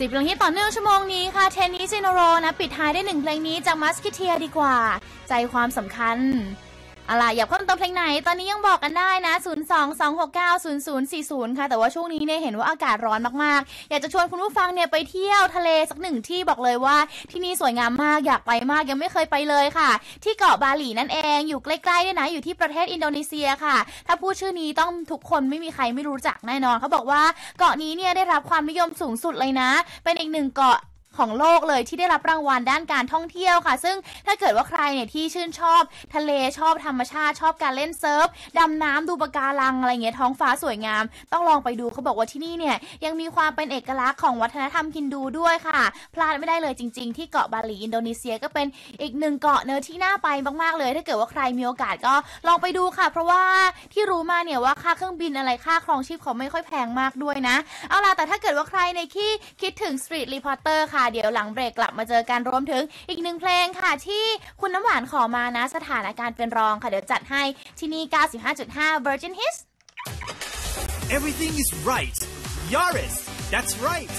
สิบเพลงที่ต่อเนื่องชั่วโมงนี้ค่ะเทนนิสซินโรนะ ปิดท้ายได้หนึ่งเพลงนี้จากมัสกิเทียดีกว่า ใจความสำคัญ อะไรอยากเพิ่มเติมเพลงไหน ตอนนี้ยังบอกกันได้นะ 0 2 2 6 9 0 0 4 0 ค่ะ แต่ว่าช่วงนี้เนี่ยเห็นว่าอากาศร้อนมากๆ อยากจะชวนคุณผู้ฟังเนี่ยไปเที่ยวทะเลสักหนึ่งที่บอกเลยว่า ที่นี่สวยงามมากอยากไปมากยังไม่เคยไปเลยค่ะ ที่เกาะบาหลีนั่นเองอยู่ใกล้ๆด้วยนะอยู่ที่ประเทศอินโดนีเซียค่ะ ถ้าพูดชื่อนี้ต้องทุกคนไม่มีใครไม่รู้จักแน่นอนเขาบอกว่าเกาะนี้เนี่ยได้รับความนิยมสูงสุดเลยนะ เป็นอีกหนึ่งเกาะ ของโลกเลยที่ได้รับรางวัลด้านการท่องเที่ยวค่ะ ซึ่งถ้าเกิดว่าใครเนี่ยที่ชื่นชอบทะเลชอบธรรมชาติชอบการเล่นเซิร์ฟดำน้ำดูปะการังอะไรเงี้ยท้องฟ้าสวยงาม ต้องลองไปดูเขาบอกว่าที่นี่เนี่ยยังมีความเป็นเอกลักษณ์ของวัฒนธรรมฮินดูด้วยค่ะ พลาดไม่ได้เลยจริง ๆ ที่เกาะบาหลีอินโดนีเซียก็เป็นอีกหนึ่งเกาะเนื้อที่น่าไปมากๆเลย ถ้าเกิดว่าใครมีโอกาสก็ลองไปดูค่ะ เพราะว่าที่รู้มาเนี่ยว่าค่าเครื่องบินอะไรค่าครองชีพเขาไม่ค่อยแพงมากด้วยนะ เอาล่ะแต่ถ้าเกิดว่าใครในที่คิดถึง Street Reporter ค่ะเดี๋ยวหลังเบรกกลับมาเจอกันรวมถึงอีกหนึ่งเพลงค่ะ ที่คุณน้ำหวานขอมานะสถานการณ์เป็นรองค่ะ เดี๋ยวจัดให้ที่นี่ 95.5 Virgin Hits Everything is right Yaris that's right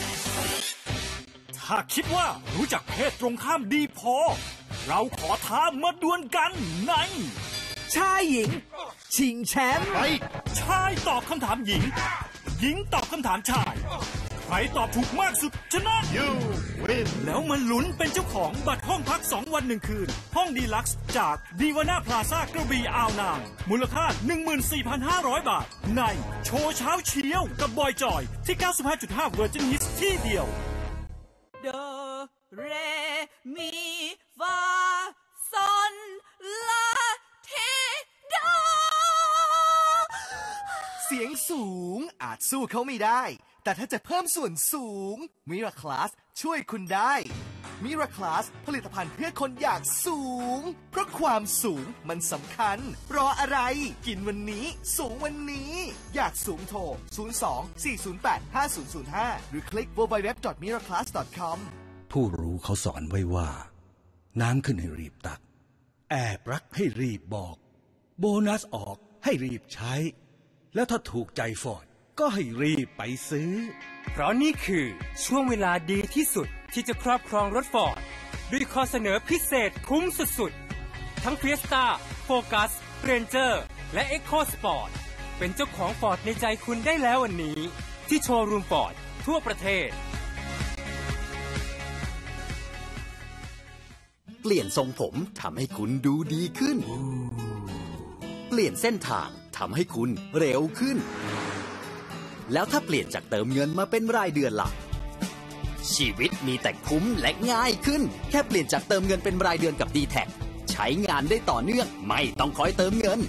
ถ้าคิดว่ารู้จักเพศตรงข้ามดีพอ เราขอท้ามาดวลกันในชายหญิง ชิงแชมป์ชายตอบคำถามหญิง หญิงตอบคำถามชายใครตอบถูกมากสุดชนะ you win แล้วมาลุ้นเป็นเจ้าของบัตรห้องพัก 2 วัน1คืน ห้องดีลักซ์จากดีวาน่าพลาซ่ากระบี่อ่าวนาง มูลค่า 14,500 บาท ในโชว์เช้าเชียวกับบอยจอย ที่ 95.5 Virgin Hits ที่เดียวโดเรมีฟาซอนลาเทโดเสียงสูงอาจสู้เขาไม่ได้ แต่ถ้าจะเพิ่มส่วนสูง มิราคลาสช่วยคุณได้ มิราคลาสผลิตภัณฑ์เพื่อคนอยากสูง เพราะความสูงมันสำคัญ รออะไร กินวันนี้ สูงวันนี้ อยากสูงโทร 02 408 5005 หรือคลิก www.miraclass.com ผู้รู้เขาสอนไว้ว่า น้ำขึ้นให้รีบตัก แอบรักให้รีบบอก โบนัสออกให้รีบใช้ แล้วถ้าถูกใจฟอร์ด ก็ให้รีบไปซื้อ เพราะนี่คือช่วงเวลาดีที่สุดที่จะครอบครองรถฟอร์ด ด้วยข้อเสนอพิเศษคุ้มสุดๆ ทั้ง Fiesta, Focus, Ranger และ Eco Sport เป็นเจ้าของฟอร์ดในใจคุณได้แล้ววันนี้ ที่โชว์รูมฟอร์ดทั่วประเทศ เปลี่ยนทรงผมทำให้คุณดูดีขึ้น เปลี่ยนเส้นทางทำให้คุณเร็วขึ้น แล้วถ้าเปลี่ยนจากเติมเงินมาเป็นรายเดือนล่ะ ชีวิตมีแต่คุ้มและง่ายขึ้น แค่เปลี่ยนจากเติมเงินเป็นรายเดือนกับ d t แทใช้งานได้ต่อเนื่อง ไม่ต้องคอยเติมเงิน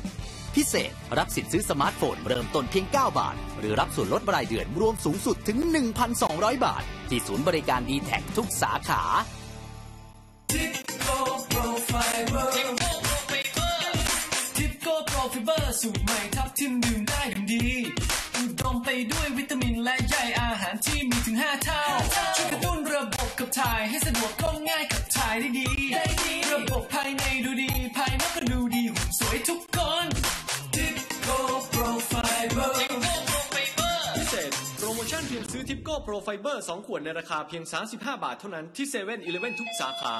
พิเศษรับสิทธิ์ซื้อสมาร์ทโฟนเริ่มต้นเพียง 9 บาท หรือรับส่วนลดรายเดือนรวมสูงสุดถึง 1,200 บาท ที่ศูนย์บริการ d t แททุกสาขาทิปโกโปรฟิเบอร์สูตรใหม่ทับทิมดื่มได้อย่างดี ดมไปด้วยวิตามินและใยอาหารที่มีถึง 5 เท่า ช่วยกระตุ้นระบบขับถ่ายให้สะดวกก็ง่ายขับถ่ายได้ดี ระบบภายในดูดี ภายนอกก็ดูดีหุ่นสวยทุกคนทิปโก้โปรไฟเบอร์พิเศษโปรโมชั่นเพียงซื้อทิปโก้โปรไฟเบอร์2ขวดในราคาเพียง 35 บาทเท่านั้นที่7 e เ e ่ e อทุกสาขา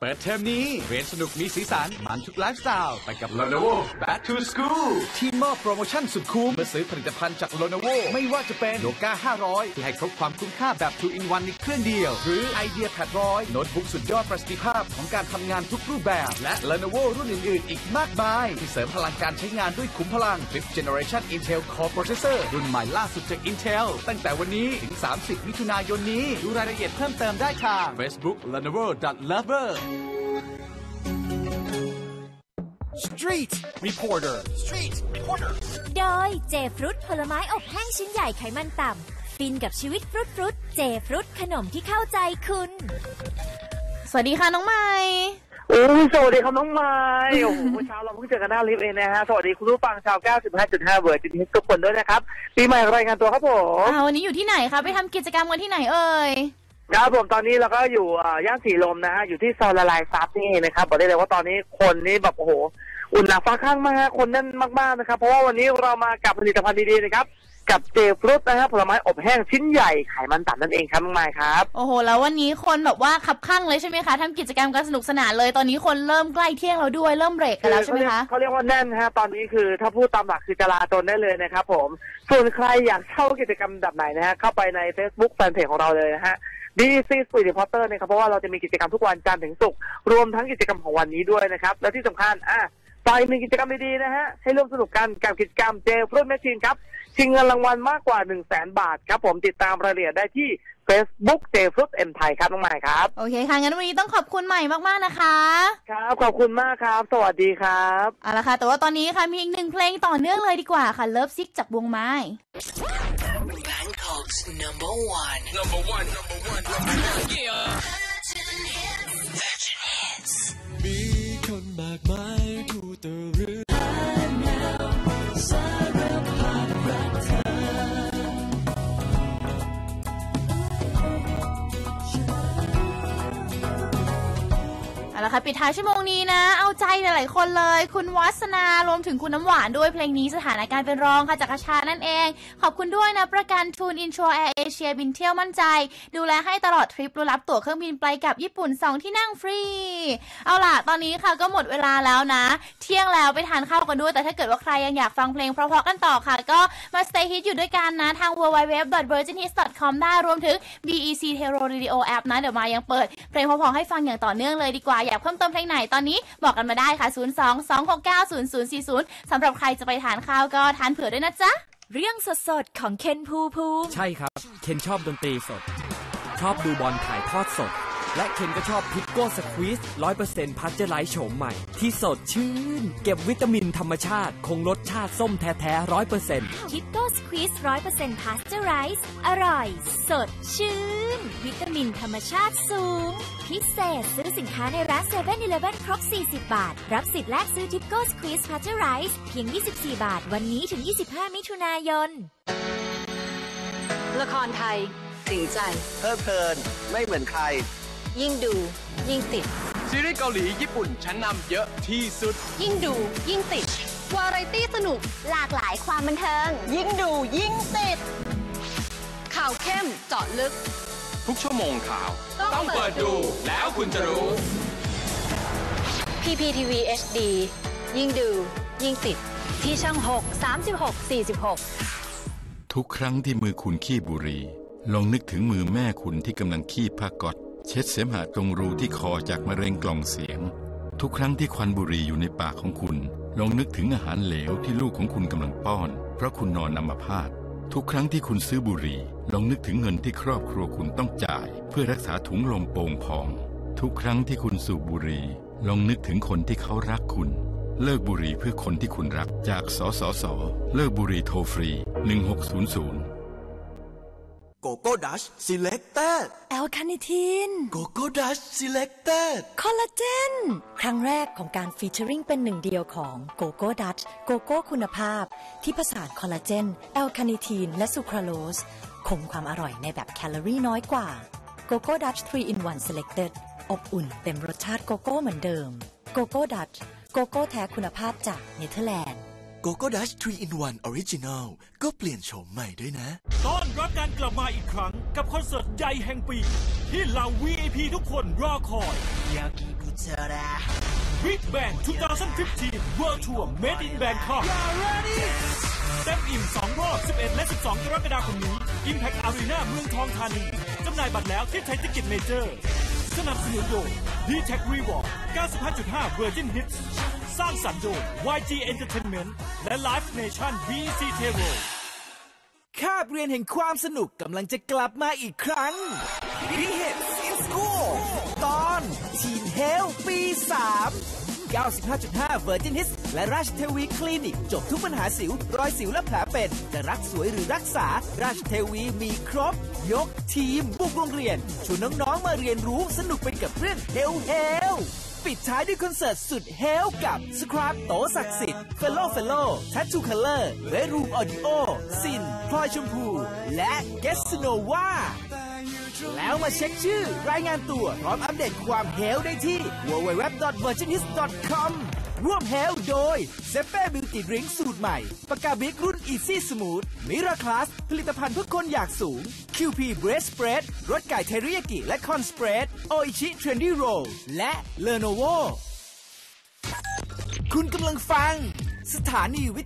เปิดเทอมนี้เรียนสนุกมีสีสันมันทุกไลฟ์สไตล์ไปกับ Lenovo Back to School ที่มอบโปรโมชั่นสุดคุ้มเมื่อซื้อผลิตภัณฑ์จาก Lenovo ไม่ว่าจะเป็นโลกา500 ที่ให้ครบความคุ้มค่าแบบ 2 in 1ในเครื่องเดียว หรือไอเดียแพดร้อยโน้ตบุ๊กสุดยอดประสิทธิภาพของการทำงานทุกรูปแบบ และ Lenovo รุ่นอื่นๆ อีกมากมาย ที่เสริมพลังการใช้งานด้วยขุมพลัง 5th Generation Intel Core Processor รุ่นใหม่ล่าสุดจาก Intel ตั้งแต่วันนี้ถึง 30 มิถุนายนนี้ดูรายละเอียดเพิ่มเติมได้ทาง Facebook Lenovo Lover Street Reporter Street Reporter โดยเจฟรุตผลไม้อบแห้งชิ้นใหญ่ไขมันต่ำฟินกับชีวิตฟรุตฟรุตเจฟรุตขนมที่เข้าใจคุณ สวัสดีค่ะน้องใหม่โอ้ยสวัสดีครับน้องไม้โอ้โหเมื่อเช้าเราเพิ่งเจอกันหน้าลิฟต์เองนะฮะ สวัสดีคุณผู้ฟังชาว 95.5เวิร์จินทุกคนด้วยนะครับ ปีใหม่รายงานตัวครับผมอ่าวันนี้อยู่ที่ไหนคะ ไปทำกิจกรรมกันที่ไหนเอ่ย ครับผมตอนนี้เราก็อยู่อ่าย่านสีลมนะฮะอยู่ที่ซอยละลายซับนี่เองนะครับบอกได้เลยว่าตอนนี้คนนี่แบบโอ้โหอุ่นหนาฟ้าข้างมากฮะคนแน่นมากๆนะครับ เพราะว่าวันนี้เรามากับผลิตภัณฑ์ดีๆนะครับกับเจฟรุตนะฮะผลไม้อบแห้งชิ้นใหญ่ไขมันต่ำนั่นเองครับน้องไม้ครับ โอ้โห แล้ววันนี้คนแบบว่าขับข้างเลยใช่ไหมคะทำกิจกรรมกันสนุกสนานเลยตอนนี้คนเริ่มใกล้เที่ยงแล้วด้วยเริ่มเบรกกันแล้วใช่ไหมคะเขาเรียกว่าแน่นฮะตอนนี้คือถ้าพูดตามหลักคือจราจรได้เลยนะครับผมส่วนใครอยากเข้ากิจกรรมแบบไหนนะฮะเข้าไปใน Facebook แฟนเพจของเราเลยนะฮะ DC Street Reporter นะครับเพราะว่าเราจะมีกิจกรรมทุกวันจันทร์ถึงศุกร์รวมทั้งกิจกรรมของวันนี้ด้วยนะครับและที่สำคัญอะไปมีกิจกรรมดีๆนะฮะให้ร่วมสนุกกันกับกิจกรรมเจฟรุตแมชชีนครับชิงเงินรางวัลมากกว่า1 0 0 0 0แบาทครับผมติดตามรายละเอียดได้ที่ Facebook เจฟรุตเอ็มไทยครับน้องใหม่ครับโอเคค่ะงั้นวันนี้ต้องขอบคุณใหม่มากๆนะคะครับขอบคุณมากครับ สวัสดีครับเอาละค่ะ แต่ว่าตอนนี้ค่ะมีอีกหนึ่งเพลงต่อเนื่องเลยดีกว่าค่ะเลิฟซิกจากวงไม้ Bangkok's number one. Number one, number one, number one. Yeah. ละค่ะปิดท้ายชั่วโมงนี้นะ เอาใจหลายๆคนเลย คุณวัสนารวมถึงคุณน้ำหวานด้วยเพลงนี้สถานการณ์เป็นรองค่ะจากอาชานั่นเอง ขอบคุณด้วยนะ ประกันทูนอินทรแอร์เอเชียบินเที่ยวมั่นใจ ดูแลให้ตลอดทริปรู้รับตั๋วเครื่องบินไปกับญี่ปุ่น 2 ที่นั่งฟรี เอาล่ะ ตอนนี้ค่ะก็หมดเวลาแล้วนะ เที่ยงแล้วไปทานข้าวกันด้วย แต่ถ้าเกิดว่าใครยังอยากฟังเพลงเพราะๆกันต่อค่ะ ก็มา stay hit อยู่ด้วยกันนะทาง www.virginhits.com ได้รวมถึง BEC Tero Radio App นะเดี๋ยวมายังเปิดเพลงเพราะๆให้ฟังอย่างต่อเนื่องเลยดีกว่าอยากเพิ่มเติมเพลงไหนตอนนี้บอกกันมาได้ค่ะ 0 2 2 6 9 0 0 4 0 สำหรับใครจะไปทานข้าวก็ทานเผื่อด้วยนะจ๊ะ เรื่องสดๆของเคนภูมิภูมิ ใช่ครับ เคนชอบดนตรีสด ชอบดูบอลถ่ายทอดสด และเคนก็ชอบพิกโก้สควีสร้อยเปอร์เซ็นต์พัชเจอร์ไลท์โฉมใหม่ ที่สดชื่น เก็บวิตามินธรรมชาติ คงรสชาติส้มแท้ๆร้อยเปอร์เซ็นต์คิปโก้สควีสร้อยเปอร์เซ็นต์พาสเจอร์ไรส์อร่อย สดชื่น วิตามินธรรมชาติสูง พิเศษซื้อสินค้าในร้าน7 e เ e ่ e อครบ 40 บาท รับสิทธิ์แลกซื้อทิปโก้สควีสพาสเจอร์ไรส์เพียง 24 บาท วันนี้ถึง 25 มิถุนายน ละครไทยถึงใจ เพลิดเพลิน ไม่เหมือนใคร ยิ่งดู ยิ่งติด ซีรีส์เกาหลีญี่ปุ่นชั้นนำเยอะที่สุด ยิ่งดู ยิ่งติด วาไรตี้สนุกหลากหลายความบันเทิง ยิ่งดูยิ่งติด ข่าวเข้มเจาะลึก ทุกชั่วโมงข่าว ต้องเปิดดูแล้วคุณจะรู้ PPTV HD ยิ่งดู ยิ่งติด ที่ช่อง 6 36 46 ทุกครั้งที่มือคุณขี้บุหรี่ลองนึกถึงมือแม่คุณที่กำลังขี้ผ้าก๊อต เช็ดเสมหะตรงรูที่คอจากมะเร็งกล่องเสียง ทุกครั้งที่ควันบุหรี่อยู่ในปากของคุณ ลองนึกถึงอาหารเหลวที่ลูกของคุณกำลังป้อน เพราะคุณนอนอัมาพาตทุกครั้งที่คุณซื้อบุหรี่ ลองนึกถึงเงินที่ครอบครัวคุณต้องจ่าย เพื่อรักษาถุงลมโป่งพอง ทุกครั้งที่คุณสูบบุหรี่ ลองนึกถึงคนที่เขารักคุณ เลิกบุหรี่เพื่อคนที่คุณรักจากสสส เลิกบุหรี่โทรฟรี 1600 โกโก้ดัชซีเล็กเต็ดแอลคาเนทีนโกโก้ดัชซีเล็กเต็ดคอลลาเจน ครั้งแรกของการฟีเจอริงเป็นหนึ่งเดียวของโกโก้ดัชโกโก้คุณภาพ ที่ผสานคอลลาเจน แอลคาเนทีน และซูคราโลสคงความอร่อยในแบบแคลอรี่น้อยกว่าโกโก้ดัช3 in 1 selected อบอุ่นเต็มรสชาติโกโก้เหมือนเดิมโกโก้ดัชโกโก้แท้คุณภาพจากเนเธอร์แลนด์ โกโก้ดัช3 in 1 Original ก็เปลี่ยนโฉมใหม่ด้วยนะ ต้อนรับการกลับมาอีกครั้งกับคอนเสิร์ตใหญ่แห่งปี ที่เหล่า VIP ทุกคนรอคอย Big Bang 2015 World Tour Made in Bangkok เต็มอิ่ม2รอบ 11 และ 12 กรกฎาคมนี้ Impact Arena เมืองทองธานีจำหน่ายบัตรแล้วที่ไทยติกิจเมเจอร์ สนับสนุนโดย d t e c h Reward 95.5 Virgin Hits สร้างสรรค์โดย YG Entertainment และ Live Nation VC t e r o คาบเรียนแห่งความสนุกกำลังจะกลับมาอีกครั้ง b h i t in School ตอนทีนเฮลปี 3 95.5 Virgin Hits และราชเทวีคลินิก จบทุกปัญหาสิว รอยสิวและแผลเป็นจะรักสวยหรือรักษา ราชเทวีมีครบ ยกทีมบุกโรงเรียนชวนน้อง ๆ มาเรียนรู้สนุกไปกับเรื่องเฮลเฮล ปิดท้ายด้วยคอนเสิร์ตสุดเฮลกับสครับโตศักดิ์สิทธิ์เฟลโลเฟลโลทัตทูคัลเลอร์เวรูมออดิโอซินพลอยชมพู และเกสโนวาแล้วมาเช็คชื่อรายงานตัว พร้อมอัปเดตความเฮลได้ที่ www.virginhits.com ร่วมเฮลโดยเซเป้บิวตี้ดริงสูตรใหม่ปากกาบิ๊กรุ่นอีซี่สมูทมิราคลาสผลิตภัณฑ์เพื่อคนอยากสูง QP b r e a d Spread รสไก่เทริยากิและคอนสเปรดโออิชิเทรนดี้โรลและเลโนโวคุณกำลังฟัง สถานีวิ